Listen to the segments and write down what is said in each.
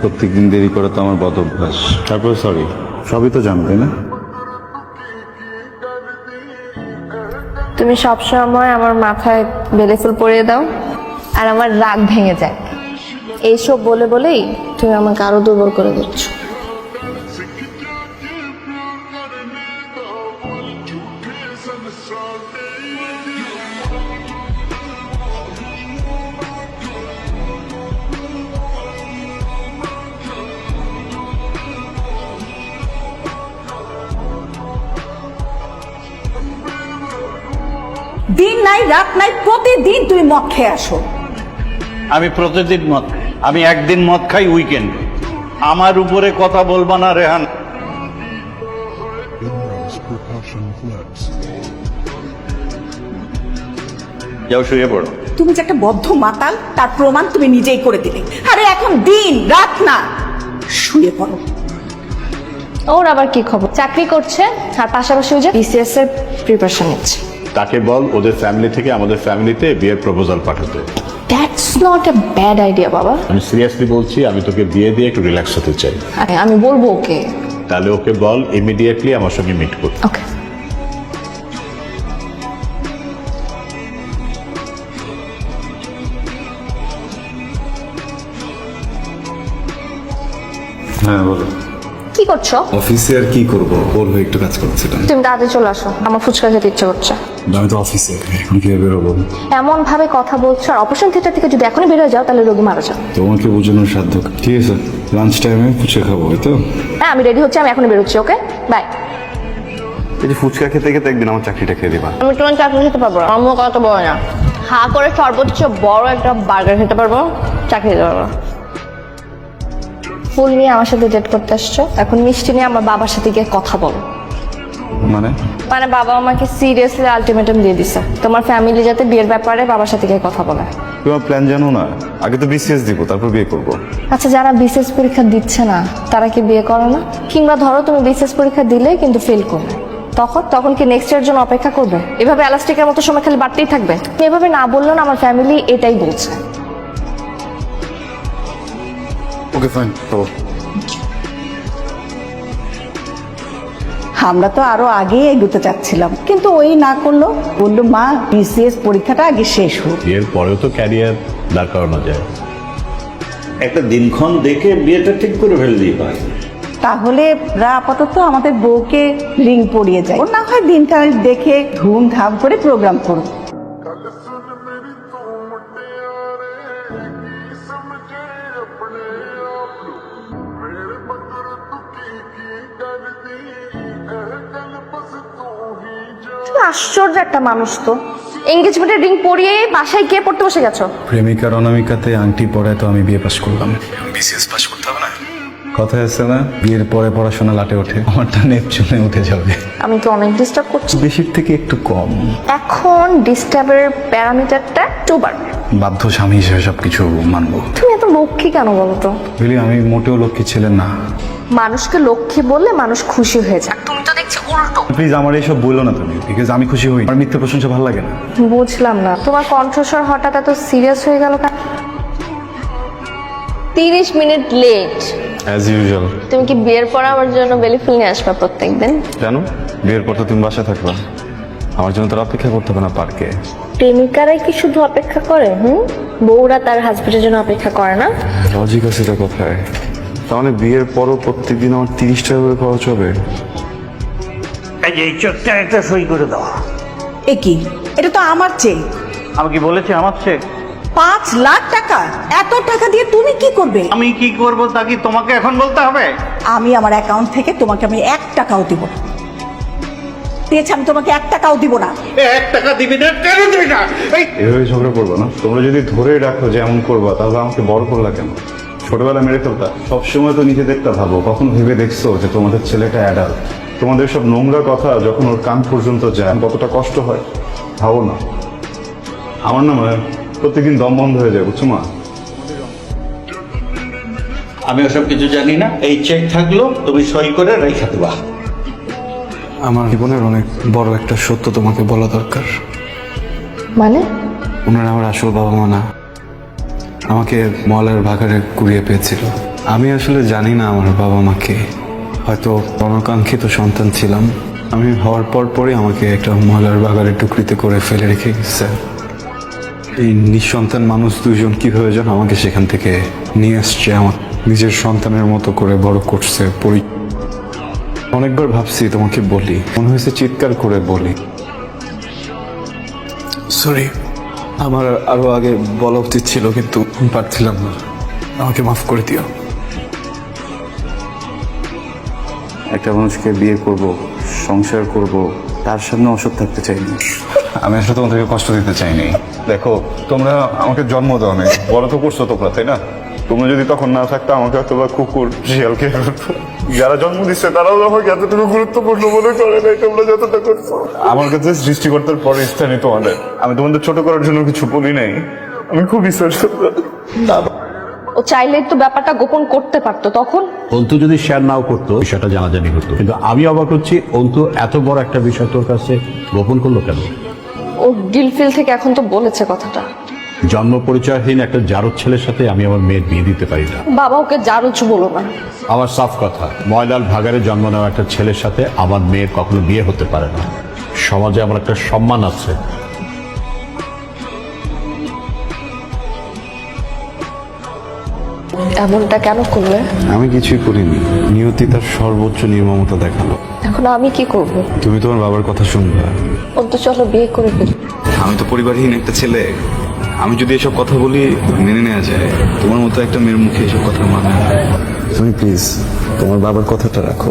প্রত্যেকদিন দেরি করা তো আমার বদ অভ্যাস। তারপর সরি সবই তো জানবে তাই না? তুমি সবসময় আমার মাথায় বেলে ফুল পরিয়ে দাও আর আমার রাগ ভেঙে যায় এইসব বলে বলেই তুমি আমাকে আরও দুর্বল করে দিচ্ছ। দিন নাই রাত নাই প্রতিদিন তুমি মদ খেয়ে আসো। আমি প্রতিদিন মদ আমি একদিন মদ খাই উইকেন্ড আমার উপরে কথা বলবা না রেহান। যাও শুয়ে পড়ো। তুমি যে একটা বদ্ধ মাতাল তার প্রমাণ তুমি নিজেই করে দিলে। আরে এখন দিন রাত না শুয়ে পড়ো। ওর আবার কি খবর? চাকরি করছে আর পাশাপাশি ওই যে বিসিএস এর প্রিপারেশন নিচ্ছে। তাকে বল ওদের ফ্যামিলি থেকে আমাদের ফ্যামিলিতে বিয়ের প্রপোজাল পাঠাতে। That's not a bad idea বাবা। আমি সিরিয়াসলি বলছি আমি তোকে বিয়ে দিয়ে একটু রিল্যাক্স হতে চাই। আরে আমি বলব ওকে। তাহলে ওকে বল ইমিডিয়েটলি আমার সঙ্গে মিট করতে ওকে হ্যাঁ বলো। কি করছ? অফিসে আর কি করব? ওর হয়ে একটু কাজ করছিলাম তুমি তাড়াতাড়ি চলে আসো আমার ফুচকা খেতে ইচ্ছে করছে। আমি তো অফিসে এখন কি বেরোবো? এমন ভাবে কথা বলছো আর অপারেশন থিয়েটার থেকে যদি এখনই বেরোয় যাও তাহলে রোগী মারা যাও। তোমাকে বোঝানোর সাধ্য ঠিক আছে লাঞ্চ টাইমে ফুচকা খাব তো? হ্যাঁ আমি রেডি হচ্ছি আমি এখনই বেরোচ্ছি ওকে বাই এই যে ফুচকা খেতে খেতে একদিন আমার চাকরিটা খেয়ে দিবা। আমি তোমার চাকরি খেতে পারব না আমার অত বড় না। হা করে সর্বোচ্চ বড় একটা বার্গার খেতে পারব চাকরি খেতে পারব। ফুল নিয়ে আমার সাথে ডেট করতে আসছো? এখন মিষ্টি নিয়ে আমার বাবার সাথে গিয়ে কথা বলো। মানে? মানে বাবা আমাকে সিরিয়াসলি আলটিমেটাম দিয়ে দিছে। তোমার ফ্যামিলি যাতে বিয়ের ব্যাপারে বাবার সাথে গিয়ে কথা বলে। তোমার প্ল্যান জানো না? আগে তো বিসিএস দিব তারপর বিয়ে করব। আচ্ছা যারা বিশেষ পরীক্ষা দিচ্ছে না তারা কি বিয়ে করে না? কিংবা ধরো তুমি বিশেষ পরীক্ষা দিলে কিন্তু ফেল করবে তখন তখন কি নেক্সট ইয়ার জন্য অপেক্ষা করবে? এভাবে এলাস্টিকের মতো সময় খালি বাড়তেই থাকবে? এভাবে না বললেও না আমার ফ্যামিলি এটাই বলছে। ওকে ফাইন আমরা তো আরও আগেই এগুতে চাচ্ছিলাম কিন্তু ওই না করল। বলল মা বিসিএস পরীক্ষাটা আগে শেষ হোক। বিয়ের পরেও তো ক্যারিয়ার দাঁড় করানো যায়। একটা দিনক্ষণ দেখে বিয়েটা ঠিক করে ফেললেই হয় তাহলে রা আপাতত আমাদের বউকে রিং পরিয়ে যায়। ও না হয় দিনটা দেখে ধুমধাম করে প্রোগ্রাম করুক। আশ্চর্য একটা মানুষ তো। এঙ্গেজমেন্টের রিং পরিয়ে বাসায় গিয়ে পড়তে বসে গেছো? প্রেমিকার অনামিকাতে আংটি পরে তো আমি বিয়ে পাস করলাম। বিসিএস পাস করতে হবে না? কথা আছে না বিয়ের পরে পড়াশোনা লাটে ওঠে। আমারটা নেপচুনে উঠে যাবে। আমি কি অনেক ডিস্টার্ব করছি? বেশির থেকে একটু কম। এখন ডিস্টার্বের প্যারামিটারটা একটু বাড়বে বাধ্য স্বামী হিসেবে সবকিছু মানবো। তুমি এত লক্ষ্মী কেন বলো তো? বুঝলি আমি মোটেও লক্ষ্মী ছিলেন না। মানুষকে লক্ষ্মী বললে মানুষ খুশি হয়ে যায়। তুমি তো দেখছি উল্টো। প্লিজ আমার এইসব বলল না তুমি বিকজ আমি খুশি হই। আমার মিথ্যে প্রশংসা ভালো লাগে না। বুঝলাম না। তোমার কণ্ঠস্বর হঠাৎ এত সিরিয়াস হয়ে গেল কেন? তিরিশ মিনিট লেট অ্যাজ ইউজুয়াল তুমি কি বিয়ের পর আমার জন্য বেলি ফুল নিয়ে আসবা প্রত্যেকদিন? জানো বিয়ের পর তো তুমি বাসায় থাকবা। আমার জন্য তো আর অপেক্ষা করতে হবে না পার্কে। প্রেমিকারাই কি শুধু অপেক্ষা করে হুম? বউরা তার হাজবেন্ডের জন্য অপেক্ষা করে না? লজিক আছে এটা কোথায়। তাহলে বিয়ের পরও প্রত্যেকদিন আমার তিরিশ টাকা করে খরচ হবে? এই যে এই চেকটা একটা সই করে দাও। এ কি? এটা তো আমার চেক। আমি কি বলেছি আমার চেক? পাঁচ লাখ টাকা? এত টাকা দিয়ে তুমি কি করবে? আমি কি করব তা কি তোমাকে এখন বলতে হবে? আমি আমার অ্যাকাউন্ট থেকে তোমাকে আমি এক টাকাও দিব না। দিয়েছি আমি তোমাকে এক টাকাও দিব না। এক টাকা দিবি না? কেন দিবি না? এই এভাবে ঝগড়া করব না। তোমরা যদি ধরে রাখো যে এমন করবা তাহলে আমাকে বড় করলা কেন? ছোটবেলা মেরে ফেলতা? সবসময় তো নিজেদেরটা ভাবো। কখন ভেবে দেখছ যে তোমাদের ছেলেটা অ্যাডাল্ট তোমাদের সব নোংরা কথা যখন ওর কান পর্যন্ত যায় কতটা কষ্ট হয়? ভাবো না। আমার না মানে প্রত্যেকদিন দম বন্ধ হয়ে যায় বুঝছ মা? আমি ওসব কিছু জানি না। এই চেক থাকল তুমি সই করে রেখে দেবা। আমার জীবনের অনেক বড় একটা সত্য তোমাকে বলা দরকার। মানে? ওনারা আমার আসল বাবা মা না। আমাকে মলার ভাগারে কুড়িয়ে পেয়েছিল। আমি আসলে জানি না আমার বাবা মাকে হয়তো অনাকাঙ্ক্ষিত সন্তান ছিলাম। আমি হওয়ার পর পরই আমাকে একটা ময়লার বাগারে টুকরিতে করে ফেলে রেখে গেছে। এই নিঃসন্তান মানুষ দুজন কীভাবে যেন আমাকে সেখান থেকে নিয়ে আসছে আমার নিজের সন্তানের মতো করে বড় করছে পরি অনেকবার ভাবছি তোমাকে বলি। মনে হয়েছে চিৎকার করে বলি। সরি আমার আরও আগে বলা উচিত ছিল কিন্তু পারছিলাম না। আমাকে মাফ করে দিও। একটা মানুষকে বিয়ে করব সংসার করব তার সামনে অসৎ থাকতে চাইনি আমি আসলে তোমাদেরকে কষ্ট দিতে চাইনি। দেখো তোমরা আমাকে জন্ম দাও নাই বড় তো করছ তোমরা তাই না? তোমরা যদি তখন না থাকতো আমাকে হয়তো বা কুকুর শিয়ালকে যারা জন্ম দিচ্ছে তারাও আমাকে এতটুকু গুরুত্বপূর্ণ মনে করে নাই তোমরা যতটা করছ। আমার কাছে সৃষ্টিকর্তার পরে স্থানই তোমাদের আমি তোমাদের ছোট করার জন্য কিছু বলি নাই। আমি খুবই ছোট ও চাইলেই তো ব্যাপারটা গোপন করতে পারতো তখন? অন্তু যদি শেয়ার নাও করতো বিষয়টা জানাজানি হতো। কিন্তু আমি অবাক হচ্ছি অন্তু এত বড় একটা বিষয় তোর কাছে গোপন করল কেন? ও গিলফিল থেকে এখন তো বলেছে কথাটা। জন্ম পরিচয়হীন একটা জারদ ছেলের সাথে আমি আমার মেয়ের বিয়ে দিতে পারি না। বাবা ওকে জারুচ বলো না। আমার সাফ কথা ময়লার ভাগারে জন্ম নেওয়া একটা ছেলের সাথে আমার মেয়ের কখনো বিয়ে হতে পারে না। সমাজে আমার একটা সম্মান আছে। এমনটা কেন করলে? আমি কিছুই করিনি। নিয়তি তার সর্বোচ্চ নির্মমতা দেখাল। এখন আমি কি করব? তুমি তোমার বাবার কথা শুনবে। ও তো চলো বিয়ে করে ফেলি। আমি তো পরিবারহীন একটা ছেলে। আমি যদি এসব কথা বলি, মেনে নেওয়া যায় তোমার মতো একটা মেয়ের মুখে এসব কথা মানে। তুমি প্লিজ তোমার বাবার কথাটা রাখো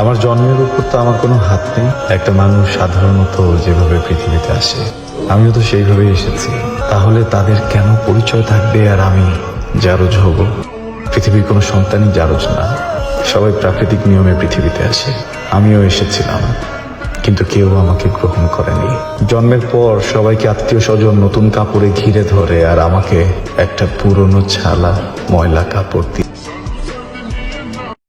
আমার জন্মের উপর তো আমার কোনো হাত নেই। একটা মানুষ সাধারণত যেভাবে পৃথিবীতে আসে, আমিও তো সেইভাবেই এসেছি। তাহলে তাদের কেন পরিচয় থাকবে আর আমি জারজ হব? পৃথিবীর কোনো সন্তানই জারজ না। সবাই প্রাকৃতিক নিয়মে পৃথিবীতে আসে। আমিও এসেছিলাম, কিন্তু কেউ আমাকে গ্রহণ করেনি। জন্মের পর সবাইকে আত্মীয় স্বজন নতুন কাপড়ে ঘিরে ধরে আর আমাকে একটা পুরনো ছালা ময়লা কাপড় দিয়ে